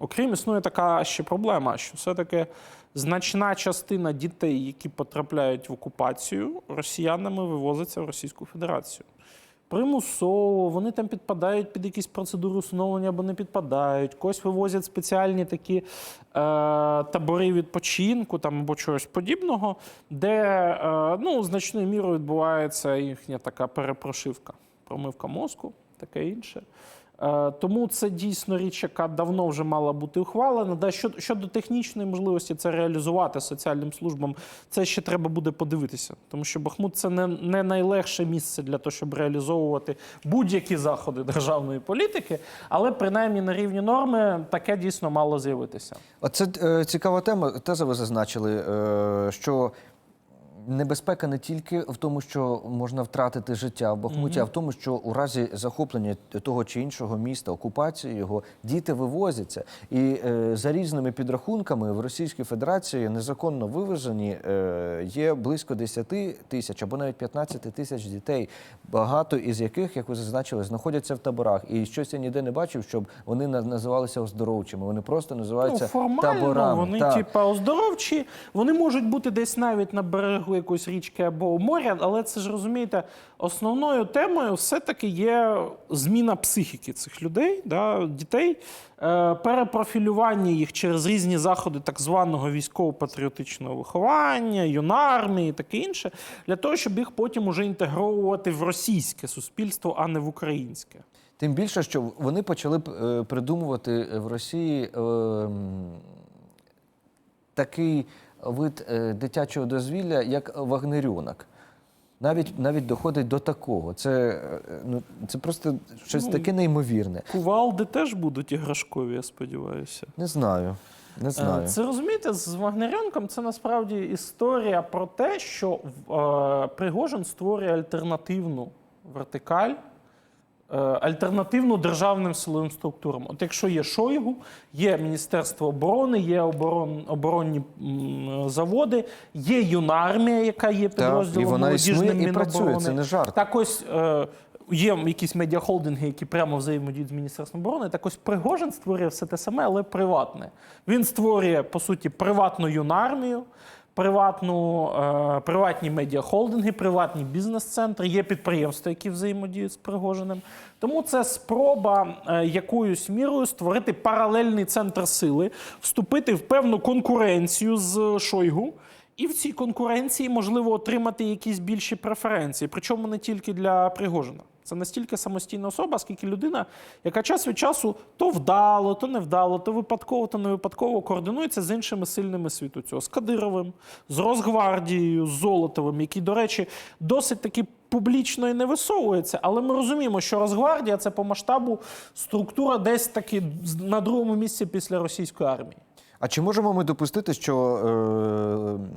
Окрім існує така ще проблема, що все-таки значна частина дітей, які потрапляють в окупацію, росіянами вивозиться в Російську Федерацію. Примусово, вони там підпадають під якісь процедури усиновлення або не підпадають. Когось вивозять спеціальні такі е, табори відпочинку там, або чогось подібного, де е, ну, значною мірою відбувається їхня така перепрошивка, промивка мозку, таке інше. Е, Тому це дійсно річ, яка давно вже мала бути ухвалена. Да, щодо, технічної можливості це реалізувати соціальним службам, це ще треба буде подивитися. Тому що Бахмут це не, не найлегше місце для того, щоб реалізовувати будь-які заходи державної політики, але принаймні на рівні норми таке дійсно мало з'явитися. Оце е, цікава тема. Теза ви зазначили, е, що небезпека не тільки в тому, що можна втратити життя в Бахмуті, а в тому, що у разі захоплення того чи іншого міста, окупації його, діти вивозяться. І е, за різними підрахунками в Російській Федерації незаконно вивезені е, є близько 10 тисяч або навіть 15 тисяч дітей, багато із яких, як ви зазначили, знаходяться в таборах. І щось я ніде не бачив, щоб вони називалися оздоровчими. Вони просто називаються Ну, формально таборами. вони, Так. типа, оздоровчі, вони можуть бути десь навіть на берегу якоїсь річки або моря, але це ж розумієте, основною темою все-таки є зміна психіки цих людей, да, дітей, е, перепрофілювання їх через різні заходи так званого військово-патріотичного виховання, юнармії і таке інше, для того, щоб їх потім уже інтегровувати в російське суспільство, а не в українське. Тим більше, що вони почали е, придумувати в Росії е, такий вид е, дитячого дозвілля, як вагнерюнок. Навіть, навіть доходить до такого. Це, е, ну, це просто щось Ну, таке неймовірне. Кувалди теж будуть іграшкові, я сподіваюся. Не знаю. Не знаю. Е, Це розумієте, з Вагнеренком це насправді історія про те, що е, Пригожин створює альтернативну вертикаль, альтернативну державним силовим структурам. От якщо є Шойгу, є Міністерство оборони, є оборон, оборонні заводи, є юнармія, яка є Так, підрозділом і молодіжним і працює, це не жарт. Так ось е, є якісь медіахолдинги, які прямо взаємодіють з Міністерством оборони. Так ось Пригожин створює все те саме, але приватне. Він створює, по суті, приватну юнармію, приватну, е, приватні медіахолдинги, приватні бізнес-центри, є підприємства, які взаємодіють з Пригожиним. Тому це спроба е, якоюсь мірою створити паралельний центр сили, вступити в певну конкуренцію з Шойгу. І в цій конкуренції можливо отримати якісь більші преференції, причому не тільки для Пригожина. Це настільки самостійна особа, скільки людина, яка час від часу то вдало, то невдало, то випадково, то не випадково координується з іншими сильними світу цього з Кадировим, з Росгвардією, з Золотовим, який, до речі, досить таки публічно і не висовується. Але ми розуміємо, що Росгвардія це по масштабу структура десь таки на другому місці після російської армії. А чи можемо ми допустити, що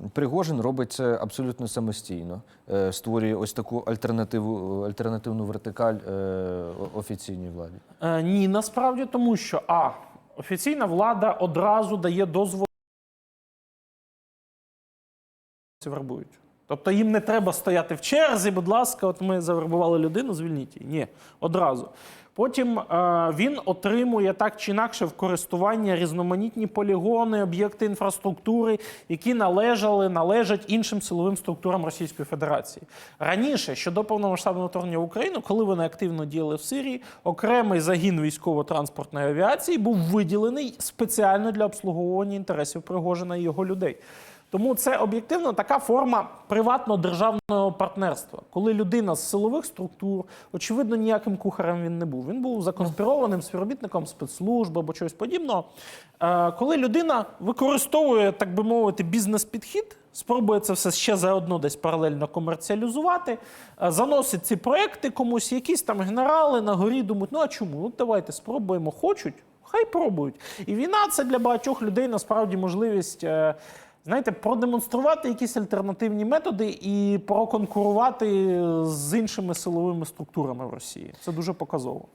е, Пригожин робить це абсолютно самостійно, е, створює ось таку альтернативу, альтернативну вертикаль е, офіційній владі? Е, ні, насправді тому, що а офіційна влада одразу дає дозвол вербують. Тобто їм не треба стояти в черзі, будь ласка, от ми завербували людину, звільніть її. Ні, одразу. Потім е, він отримує так чи інакше в користування різноманітні полігони, об'єкти інфраструктури, які належали, належать іншим силовим структурам Російської Федерації. Раніше, ще до повномасштабного вторгнення в Україну, коли вони активно діяли в Сирії, окремий загін військово-транспортної авіації був виділений спеціально для обслуговування інтересів Пригожина і його людей. Тому це об'єктивно така форма приватно-державного партнерства, коли людина з силових структур, очевидно, ніяким кухарем він не був. Він був законспірованим співробітником спецслужб або чогось подібного. Е, Коли людина використовує, так би мовити, бізнес-підхід, спробує це все ще заодно десь паралельно комерціалізувати, е, заносить ці проекти комусь, якісь там генерали на горі думають, ну а чому? Ну давайте спробуємо, хочуть. Хай пробують. І війна це для багатьох людей насправді можливість. Знаєте, продемонструвати якісь альтернативні методи і проконкурувати з іншими силовими структурами в Росії. Це дуже показово.